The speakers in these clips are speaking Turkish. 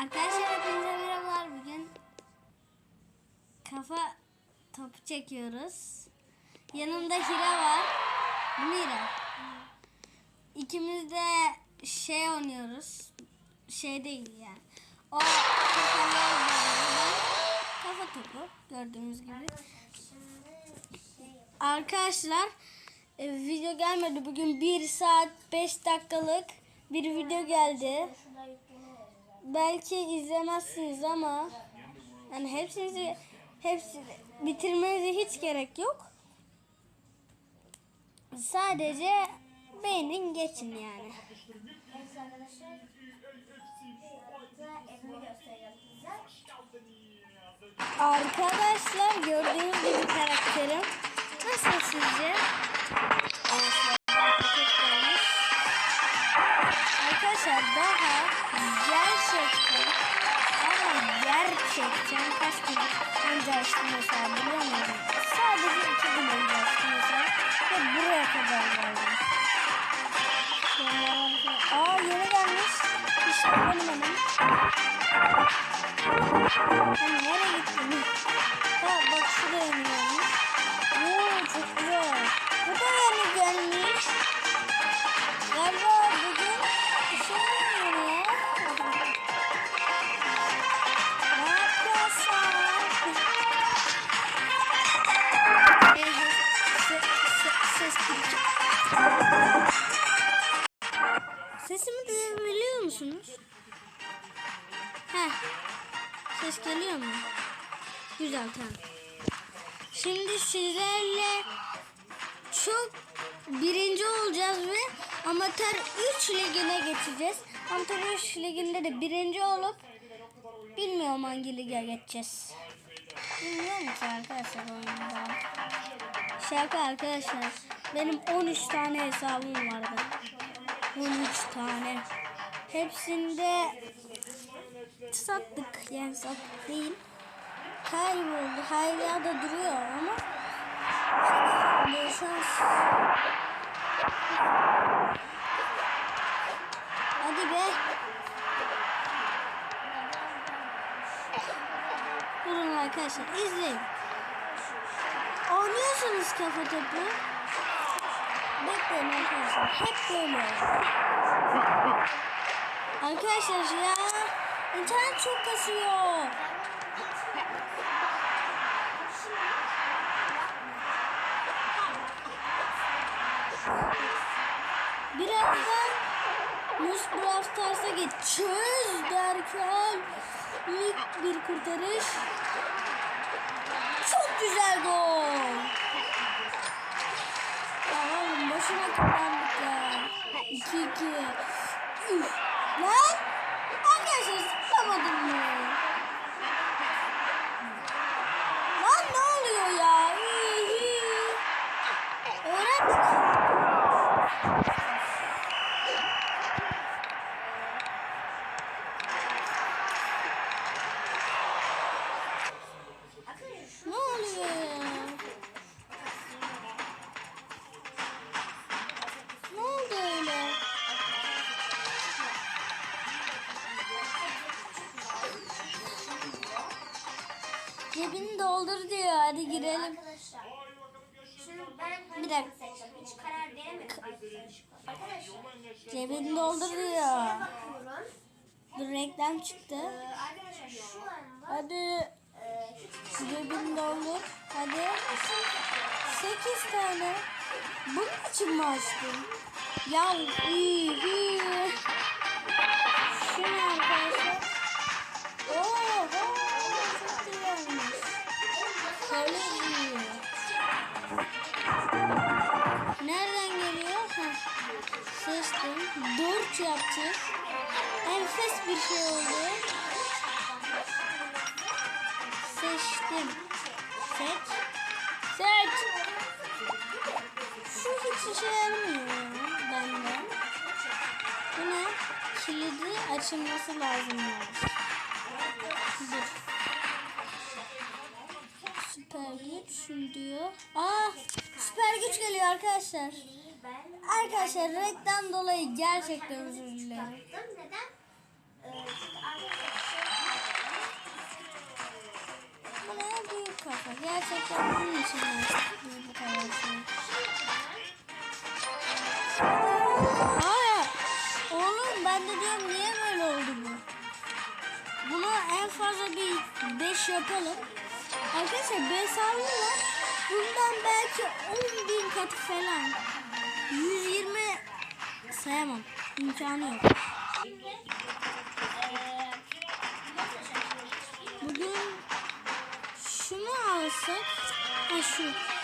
Arkadaşlar hepinize merhabalar. Bugün kafa topu çekiyoruz. Yanımda Hira var. Mira. İkimiz de şey oynuyoruz. Şey değil yani. O kafa topu gördüğünüz gibi. Arkadaşlar e, video gelmedi. Bugün 1 saat 5 dakikalık bir video geldi. Belki izlemezsiniz ama yani hepsinizi hepsi bitirmenize hiç gerek yok. Sadece beğenin geçin yani. Evet arkadaşlar. Arkadaşlar gördüğünüz gibi karakterim. Nasıl sizce? Arkadaşlar daha gerçekten ama gerçekten kaç gün önce açtım mesela biliyor musun? Sadece iki gün önce açtım mesela ve buraya kadar geldim. Aa yeni gelmiş. İşte benim hemen. Hani nereye gittin? Amatör 3 ligine geçeceğiz. Amatör 3 liginde de birinci olup bilmiyorum hangi lige geçeceğiz. Bilmiyorum ki arkadaşlar oyunda. Şaka arkadaşlar. Benim 13 tane hesabım vardı. 13 tane. Hepsinde sattık yani sattık değil. Kayboldu. Hala da duruyor ama şans. Arkadaşlar izleyin. Oynuyorsunuz kafa topu. Bekleyin arkadaşlar. Hep böyle. Arkadaşlar ya internet çok kasıyor. Birazdan Mus Brawl Stars'a geçeceğiz derken ilk bir kurtarış. Çok güzel gol. Ya oğlum boşuna kullandık ya. 2-2. Üf. Lan! Arkadaşlar zıplamadın mı? Lan ne oluyor ya? Öğrendik. Seçeceğim? Hiç karar veremedim arkadaşlar. Cebini doldur diyor. Şuraya bakıyorum. Dur reklam çıktı. Arkadaşlar şu anda Hadi cebini doldur. Hadi. 8 tane. Bunun için mi açtın? Ya iyi iyi. Şu ne arkadaşlar? Oo, çok güzelmiş. Kaleci. Nereden Seçtim. Dört yaptık. Enfes bir şey oldu. Seçtim. Seç. Seç. Şu hiç işe yaramıyor ya bende. Bu ne? Kilidi açılması lazım. yani. süper güç diyor. Aa süper güç geliyor arkadaşlar. Arkadaşlar reklam dolayı gerçekten özür dilerim. Buraya büyük kafa. Gerçekten bunun için büyük kafa. Oğlum ben de diyorum niye böyle oldu bu? Bunu en fazla bir 5 yapalım. Arkadaşlar 5 var. Bundan belki 10 bin katı falan. 120 sayamam. İmkanı yok. Bugün şunu alsak. Ha şu.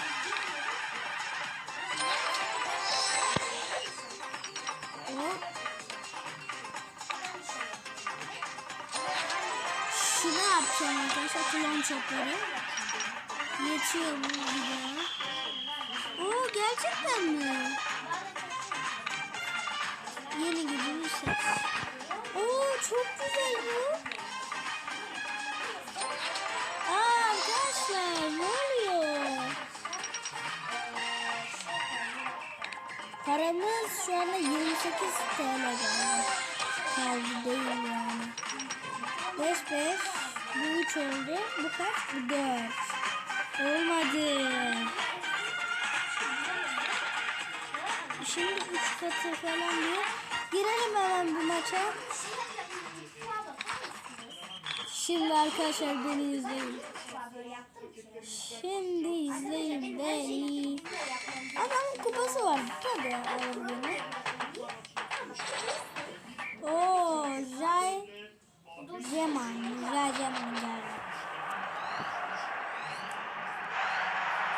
Yapacağım arkadaşlar. Kulon çöpleri. Yetiyor bu videoya. Oo gerçekten mi? Yeni gibi bir ses. Oo çok güzel bu. Aa arkadaşlar ne oluyor? Paramız şu anda 28 TL. Kaldı değil yani. 5 5 bu 3 oldu. Bu kaç? Bu 4. Olmadı. Şimdi 3 katı falan diyor. Girelim hemen bu maça. Şimdi arkadaşlar beni izleyin. Şimdi izleyin beni. Adamın kupası var. Tabii. Oo, Jay Ceman. Jay Ceman geldi.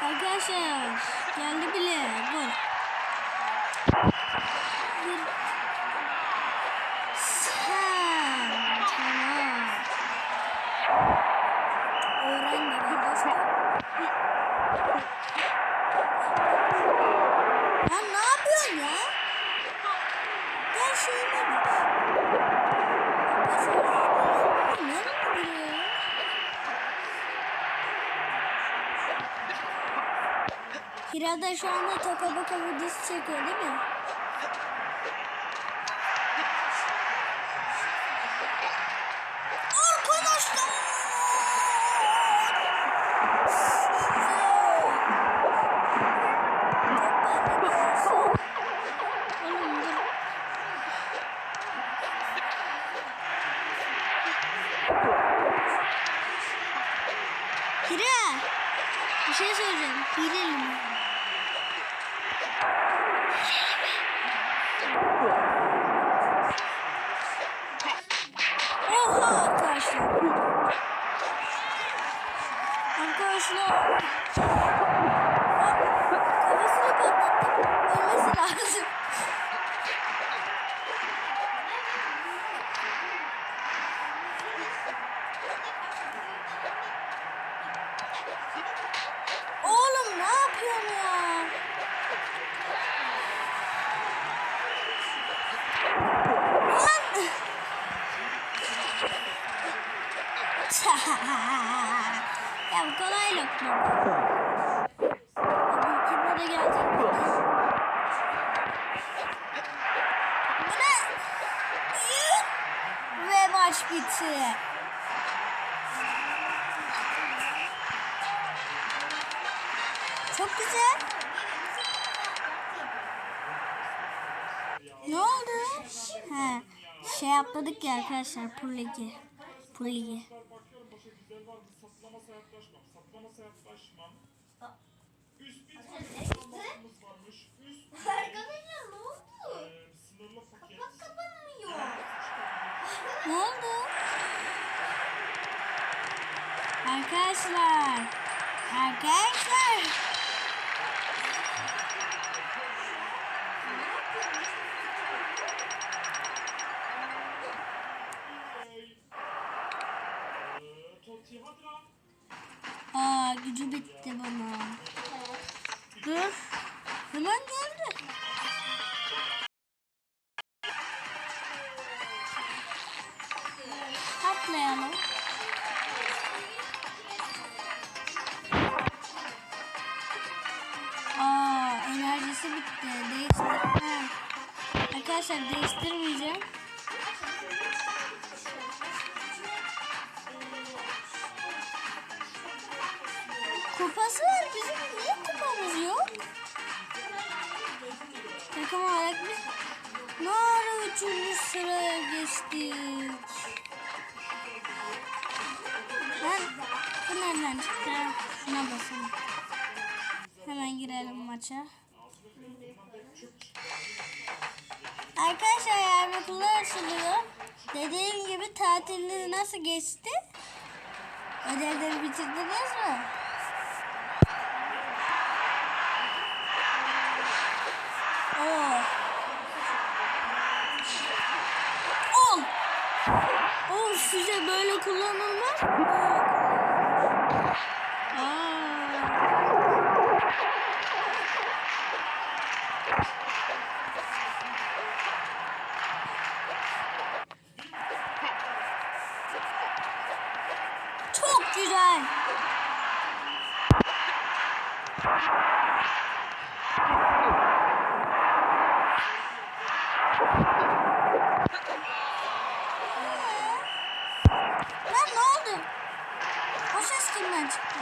Arkadaşlar geldi bile. Gol. Bir sen tamam. Öğren dedi dostum. Ya ne yapıyorsun ya? Gel şeyime bak. Nerede duruyor? Hira da şu anda toka boka videosu çekiyor değil mi? Hira! Bir şey söyleyeceğim. Hileli mi? Oha arkadaşlar. Arkadaşlar. Kafasını patlattım. Ölmesi lazım. Oğlum ne yapıyorsun ya? Lan! ya bu kolay lokma. Tabii ki burada gelecek. Bu ne? Yuh! Ve maç bitti. Çok güzel. Ne oldu? He, şey atladık ya arkadaşlar Pro Ligi. Pro Ligi. Üst bir varmış. Üst Arkadaşlar ne oldu? e, sınırlı paket. Bak kapanmıyor. Ne oldu? Arkadaşlar. Arkadaşlar. Aa gücü bitti bana. Atlayalım. Aa enerjisi bitti. Değiştir. Ha. Arkadaşlar değiştirmeyeceğim. Kupa kupası var. Bizim niye kupamız yok? Takım olarak biz ne ara üçüncü sıraya geçtik? Nereden çıktı? Şuna basalım. Hemen girelim maça. Arkadaşlar yarın okullar açılıyor. Dediğim gibi tatiliniz nasıl geçti? Ödevleri bitirdiniz mi? Oo. Ol. O füze böyle kullanılmaz. Aa. Çok güzel. Lan ne oldu? O ses kimden çıktı?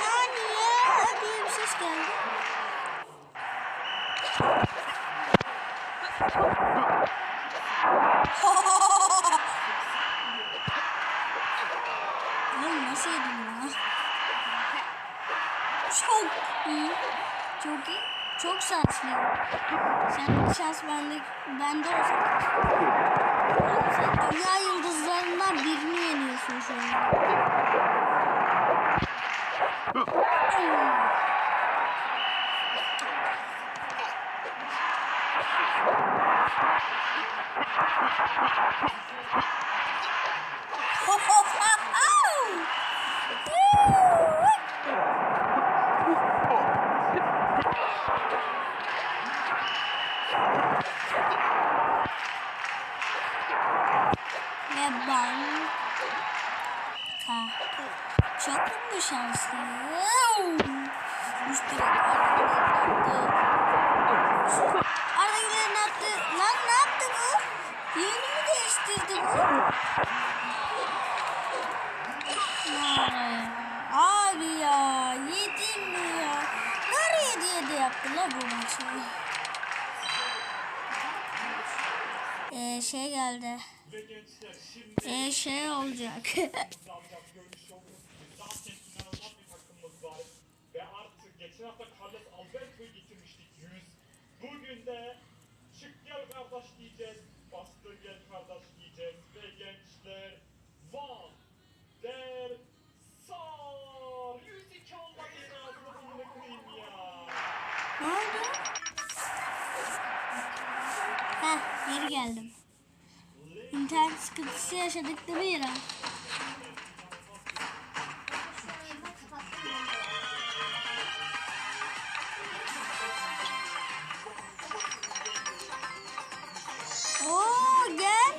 Yani ya diye bir ses geldi. Oğlum nasıl yedim ya? Çok iyi. Çok iyi. Çok şanslıyım. Sen şans bende, bende. Oğlum sen dünya yıldızlarından birini yeniyorsun şu an. Ho, ho, ha, au! Woo! Ve banka. Çok mu şanslı? Üç direk Arda Güler'in attı. Lan ne yaptı bu? Yerini mi değiştirdi bu? Nereye? Abi ya yedim mi ya? Nereye diye de yaptı la bu maçı? Ee, şey geldi. Ee, şey olacak. alacak görmüş olduğunuz gibi zaten inanılmaz bir takımımız var. Ve artık geçen hafta Carlos Alberto'yu getirmiştik 100. Bugün de çık gel kardeş diyeceğiz. Bastır gel kardeş diyeceğiz. Ve gençler Van der Sar. 102 olmak lazım. Bunu kırayım ya. Ne oldu? Heh, geri geldim. İnternet sıkıntısı yaşadık değil mi İrem? Oo gel.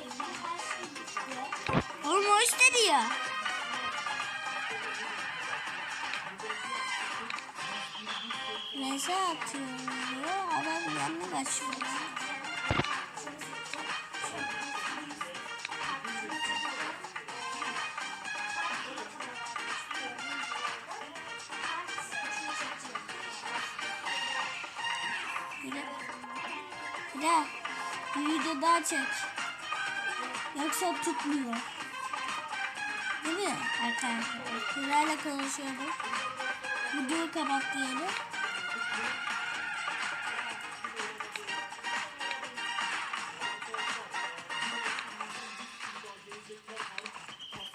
Oğlum o istedi ya. Neyse atıyor. Adam yanına kaçıyor. De, bir de bir video daha çek. Yoksa tutmuyor. Değil mi arkadaşlar? Hira'yla konuşuyorum. Videoyu kapat diyelim.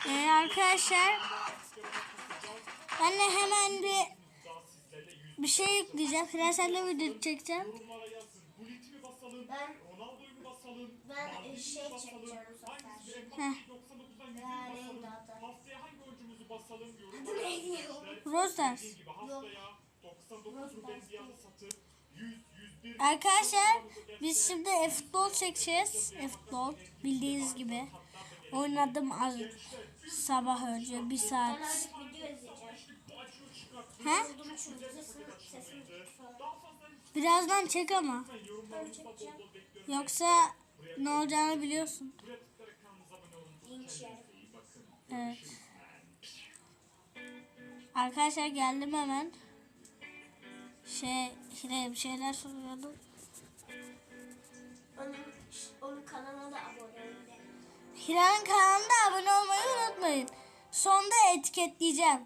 Ee, arkadaşlar ben de hemen bir bir şey yükleyeceğim. Frenselle video çekeceğim. Ben-? Ben, e, şey çekeceğim bu sefer. Hangisi? Heh. Mbappe'yi 99'dan 100'ü Ya, basalım. neydi adı? Haftaya hangi oyuncumuzu basalım? Adı Yorumlara neydi ya? yazın. Rosters. Dediğim gibi haftaya 99 Ruben Diaz'ı satıp 100, 101 Arkadaşlar biz şimdi e-futbol çekeceğiz. E-futbol bildiğiniz gibi. Oynadım az sabah önce bir saat. He? Birazdan çek ama. Yoksa ne olacağını biliyorsun. Evet. Arkadaşlar geldim hemen. Şey, Hira'ya bir şeyler soruyordum. Onun, onun kanalına da abone olun. Hira'nın kanalına abone olmayı unutmayın. Sonda etiketleyeceğim.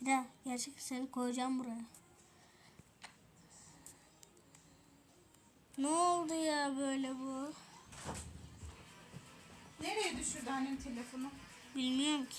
Hira, gerçek seni koyacağım buraya. Ne oldu ya böyle bu? Nereye düşürdü annem telefonu? Bilmiyorum ki.